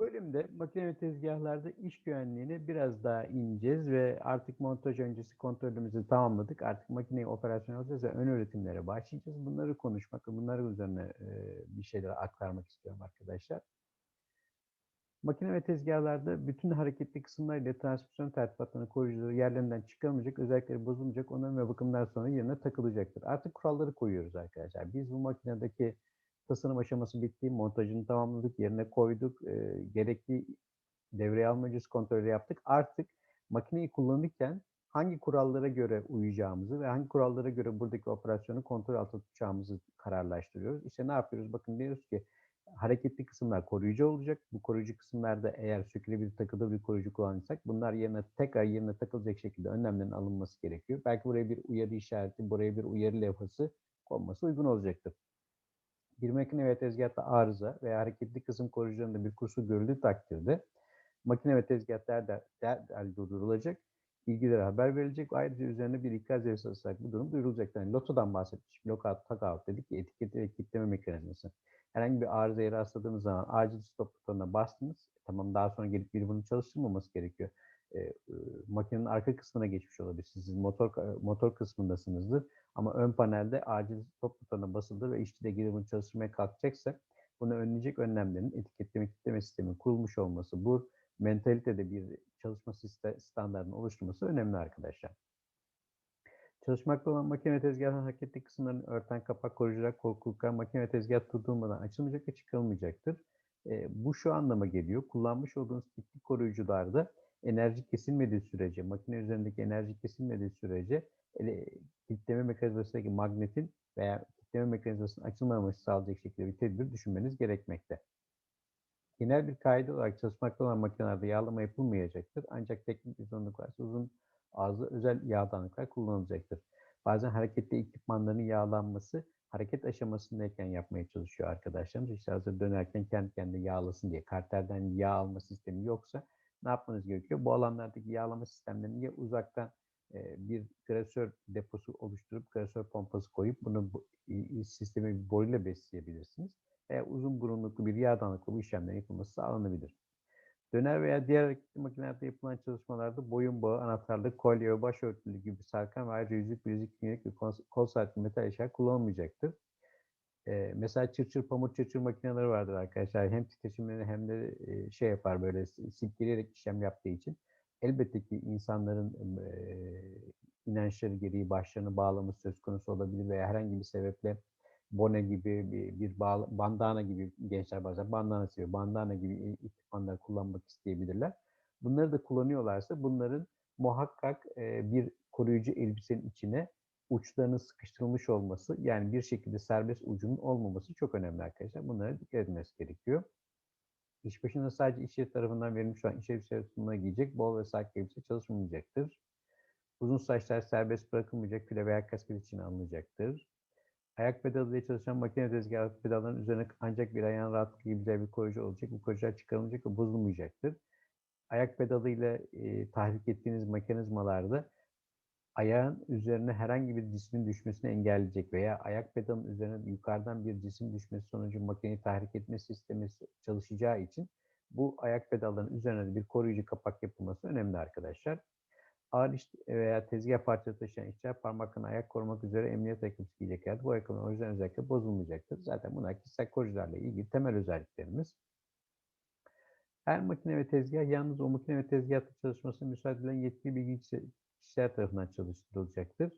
bölümde makine ve tezgahlarda iş güvenliğine biraz daha ineceğiz ve artık montaj öncesi kontrolümüzü tamamladık. Artık makineyi operasyon alacağız ve ön öğretimlere başlayacağız. Bunları konuşmak ve bunların üzerine e, bir şeyler aktarmak istiyorum arkadaşlar. Makine ve tezgahlarda bütün hareketli kısımlar ile transmisyon tertibatlarının koruyucuları yerlerinden çıkarılmayacak, özellikleri bozulmayacak, onların ve bakımdan sonra yerine takılacaktır. Artık kuralları koyuyoruz arkadaşlar. Biz bu makinedeki tasarım aşaması bitti, montajını tamamladık, yerine koyduk, e, gerekli devreye alma öncesi kontrolü yaptık. Artık makineyi kullanırken hangi kurallara göre uyacağımızı ve hangi kurallara göre buradaki operasyonu kontrol altında tutacağımızı kararlaştırıyoruz. İşte ne yapıyoruz? Bakın diyoruz ki hareketli kısımlar koruyucu olacak. Bu koruyucu kısımlarda eğer sökülebilir takılı bir koruyucu kullanırsak bunlar yerine tekrar yerine takılacak şekilde önlemlerin alınması gerekiyor. Belki buraya bir uyarı işareti, buraya bir uyarı levhası konması uygun olacaktır. Bir makine veya tezgahta arıza veya hareketli kısım koruyucularında bir kusur görüldüğü takdirde makine ve tezgahlar der, derhal durdurulacak, ilgilere haber verilecek. Ayrıca üzerine bir ikaz yazısı alarak bu durum duyurulacak. Yani lotodan bahsetmişim. Lockout, tagout dedik ki etiketi ve kitleme mekanizması herhangi bir arızaya rastladığınız zaman acil stop butonuna bastınız. Tamam daha sonra gelip biri bunu çalıştırmaması gerekiyor. E, e, makinenin arka kısmına geçmiş olabilir. Siz motor motor kısmındasınızdır. Ama ön panelde acil stop butonuna basıldı ve işçi de bunu çalıştırmaya kalkacaksa bunu önleyecek önlemlerin etiketleme kitleme sistemi kurulmuş olması, bu mentalitede bir çalışma standartının oluşturması önemli arkadaşlar. Çalışmakta olan makine tezgahının hareketli kısımlarını örten kapak koruyucular korkulurken makine tezgah tutulmadan açılmayacak ve çıkarılmayacaktır. E, bu şu anlama geliyor. Kullanmış olduğunuz diklik koruyucularda enerji kesilmediği sürece, makine üzerindeki enerji kesilmediği sürece ele, kilitleme mekanizmasındaki magnetin veya kilitleme mekanizmasının açılmaması sağlayacak şekilde bir tedbir düşünmeniz gerekmekte. Genel bir kaide olarak çalışmakta olan makinelerde yağlama yapılmayacaktır. Ancak teknik zorunluluk varsa uzun ağızda özel yağdanlıklar kullanılacaktır. Bazen hareketli ekipmanların yağlanması hareket aşamasındayken yapmaya çalışıyor arkadaşlarımız. İşte hazır dönerken kendi kendine yağlasın diye karterden yağ alma sistemi yoksa ne yapmanız gerekiyor? Bu alanlardaki yağlama sistemlerini ya uzaktan e, bir klasör deposu oluşturup klasör pompası koyup bunu sistemi bir boruyla besleyebilirsiniz. Veya uzun burunluklu bir yağdanlıkla bu işlemlerin yapılması sağlanabilir. Döner veya diğer hareketli makinelerde yapılan çalışmalarda boyun bağı, anahtarlık, kolye ve başörtülü gibi sarkan ve ayrıca yüzük, bilezik, kimlik ve kol saatli metal eşya kullanılmayacaktır. Mesela çırçır, pamuk çırçır makineleri vardır arkadaşlar. Hem titreşimleri hem de şey yapar böyle silkeleyerek işlem yaptığı için. Elbette ki insanların e, inançları gereği başlarını bağlaması söz konusu olabilir veya herhangi bir sebeple bone gibi bir, bir bağla, bandana gibi gençler bazen bandana seviyor. Bandana gibi ekipmanları kullanmak isteyebilirler. Bunları da kullanıyorlarsa bunların muhakkak bir koruyucu elbisenin içine uçlarının sıkıştırılmış olması yani bir şekilde serbest ucunun olmaması çok önemli arkadaşlar. Bunlara dikkat edilmesi gerekiyor. İş başında sadece iş yeri tarafından verilmiş olan iş elbise sunumuna giyecek, bol ve sakin elbise çalışılmayacaktır. Uzun saçlar serbest bırakılmayacak, file veya kasket için alınacaktır. Ayak pedalıyla çalışan makine tezgahı pedalların üzerine ancak bir ayağın rahatlıkla giyebileceği bir koruyucu olacak. Bu koruyucular çıkarılmayacak ve bozulmayacaktır. Ayak pedalıyla e, tahrik ettiğiniz mekanizmalarda ayağın üzerine herhangi bir cismin düşmesini engelleyecek veya ayak pedalının üzerine yukarıdan bir cisim düşmesi sonucu makineyi tahrik etme sistemi çalışacağı için bu ayak pedallarının üzerine bir koruyucu kapak yapılması önemli arkadaşlar ağır iş veya tezgah parçası taşıyan işçiler parmaklarını ayak korumak üzere emniyet ayakkabısı giyeceklerdir. Bu ayakkabının o yüzden özellikle bozulmayacaktır. Zaten bunlar kişisel koruyucularla ilgili temel özelliklerimiz. Her makine ve tezgah yalnız o makine ve tezgahta çalışmasına müsaade edilen yetkili bilgi kişiler tarafından çalıştırılacaktır.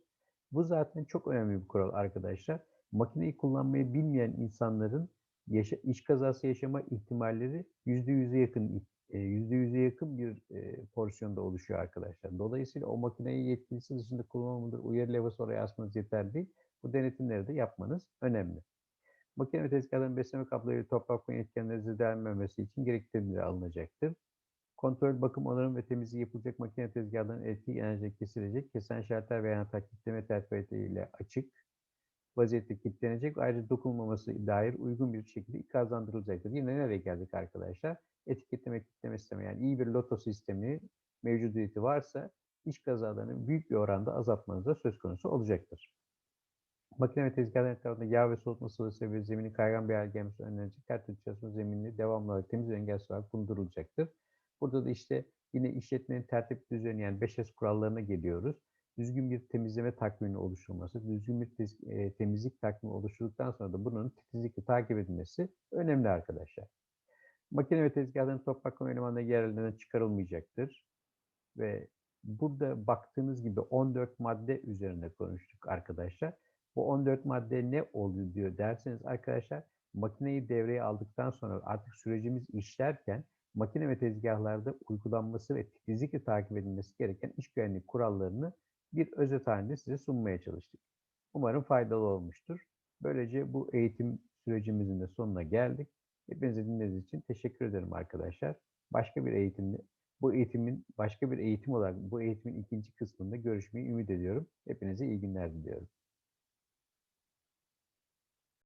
Bu zaten çok önemli bir kural arkadaşlar. Makineyi kullanmayı bilmeyen insanların yaşa, iş kazası yaşama ihtimalleri %100'e yakın %100'e yakın bir e, porsiyonda oluşuyor arkadaşlar. Dolayısıyla o makineyi yetkilisi dışında kullanılmadır, uyarı levhası oraya asmanız yeterli. Bu denetimleri de yapmanız önemli. Makine ve tezgahların besleme kapları toprak etkenleri zedelenmemesi için gerekli tedbirler alınacaktır. Kontrol, bakım, onarım ve temizliği yapılacak makine tezgahlarının elektrik enerji kesilecek, kesen şalter veya takitleme tertibatı açık, vaziyette kilitlenecek. Ayrıca dokunulmaması dair uygun bir şekilde ikazlandırılacaktır. Yine nereye geldik arkadaşlar? Etiketleme, kilitleme sistemi yani iyi bir loto sistemi mevcudiyeti varsa iş kazalarını büyük bir oranda azaltmanız da söz konusu olacaktır. Makine ve tezgahların etrafında yağ ve soğutma sıvısı ve zeminin kaygan bir hale gelmesi önlenecek. Her türlü çalışma zeminini devamlı olarak temiz ve olarak bulundurulacaktır. Burada da işte yine işletmenin tertip düzeni yani 5S kurallarına geliyoruz. Düzgün bir temizleme takviminin oluşturulması, düzgün bir e, temizlik takvimi oluşturduktan sonra da bunun titizlikle takip edilmesi önemli arkadaşlar. Makine ve tezgahların toprak elemanları yerlerinden çıkarılmayacaktır. Ve burada baktığınız gibi 14 madde üzerine konuştuk arkadaşlar. Bu 14 madde ne oluyor diyor derseniz arkadaşlar makineyi devreye aldıktan sonra artık sürecimiz işlerken makine ve tezgahlarda uygulanması ve titizlikle takip edilmesi gereken iş güvenliği kurallarını bir özet halinde size sunmaya çalıştık. Umarım faydalı olmuştur. Böylece bu eğitim sürecimizin de sonuna geldik. Hepinize dinlediğiniz için teşekkür ederim arkadaşlar. Başka bir eğitimde, bu eğitimin başka bir eğitim olarak bu eğitimin ikinci kısmında görüşmeyi ümit ediyorum. Hepinize iyi günler diliyorum.